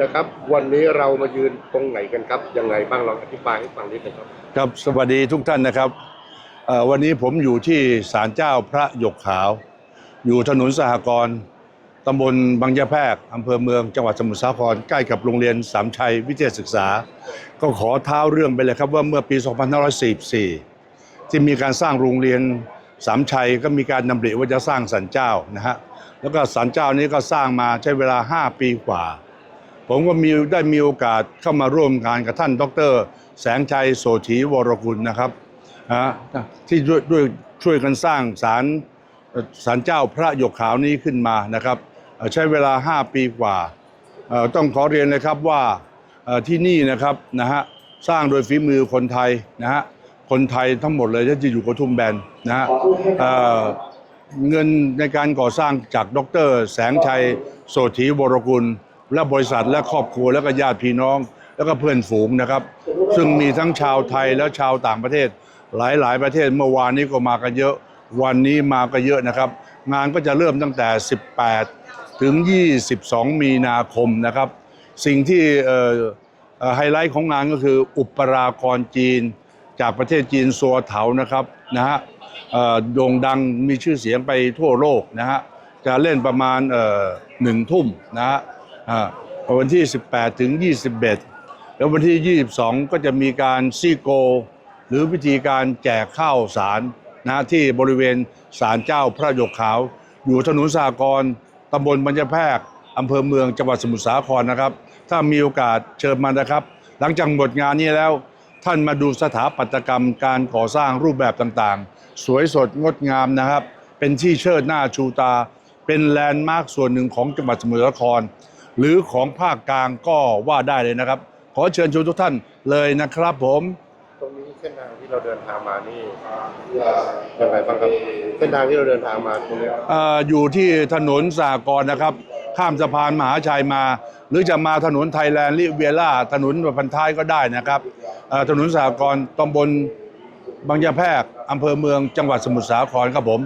ดร์ครับ วันนี้เรามายืนตรงไหนกันครับยังไงบ้างลองอธิบายให้ฟังนิดหนึงครับครับสวัสดีทุกท่านนะครับเอ่อวันนี้ผมอยู่ที่ศาลเจ้าพระหยกขาว อยู่ถนนสหกรณ์ตำบลบางยะแพรกอำเภอเมืองจังหวัดสมุทรสาครใกล้กับโรงเรียนสามชัยวิทยาศึกษา ก็ขอเท้าเรื่องไปเลยครับว่าเมื่อปี 2544 ที่มีการสร้างโรงเรียนสามชัยก็มีการดำริว่าจะสร้างสันเจ้านะฮะแล้วก็สันเจ้านี้ก็สร้างมาใช้เวลา 5 ปีกว่า ผมก็มีได้มีโอกาสเข้ามาร่วมงานกับท่านดร แสงชัยโสธีวรกุลนะครับนะที่ด้วยด้วยช่วยกันสร้างศาลศาลเจ้าพระหยกขาวนี้ขึ้นมานะครับ ใช้เวลา 5 ปีกว่า ต้องขอเรียนเลยครับว่าที่นี่นะครับนะฮะสร้างโดยฝีมือคนไทยนะฮะคนไทยทั้งหมดเลยที่อยู่กระทุ่มแบนนะฮะเเงินในการก่อสร้างจากดร แสงชัยโสธีวรกุล และบริษัทและครอบครัวและก็ญาติพี่น้อง แล้วก็เพื่อนฝูงนะครับ ซึ่งมีทั้งชาวไทยและชาวต่างประเทศ หลายๆ ประเทศเมื่อวานนี้ก็มากันเยอะ วันนี้มาก็เยอะนะครับ งานก็จะเริ่มตั้งแต่ 18 ถึง 22 มีนาคมนะครับ สิ่งที่ไฮไลท์ของงานก็คืออุปรากรจีน จากประเทศจีนซัวเถานะครับนะฮะโด่งดังมีชื่อเสียงไปทั่วโลกนะฮะจะเล่นประมาณหนึ่งทุ่มนะฮะ วันที่ 18 ถึง 21 แล้ววันที่ 22 ก็จะมีการซีโก หรือวิธีการแจกข้าวสารนะที่บริเวณศาลเจ้าพระยกขาว อยู่ถนนสากรตำบลบรรยแพกอำเภอเมืองจังหวัดสมุทรสาครนะครับ ถ้ามีโอกาสเชิญมานะครับ หลังจากหมดงานนี้แล้ว ท่านมาดูสถาปัตยกรรมการก่อสร้างรูปแบบต่างๆ สวยสดงดงามนะครับ เป็นที่เชิดหน้าชูตา เป็นแลนด์มาร์คส่วนหนึ่งของจังหวัดสมุทรสาคร หรือของภาคกลางก็ว่าได้เลยนะครับ ขอเชิญชวนทุกท่านเลยนะครับผมตรงนี้เส้นทางที่เราเดินทางมานี่ยังไงบ้างครับเส้นทางที่เราเดินทางมาตรงเนี้ยเอ่ออยู่ที่ถนนสากรณ์นะครับ ข้ามสะพานมหาชัยมา หรือจะมาถนนไทยแลนด์ลิเวียล่าถนนพันท้ายก็ได้นะครับเอ่อถนนสากรณ์ตำบลบางยะแพรกอำเภอเมืองจังหวัดสมุทรสาครครับผม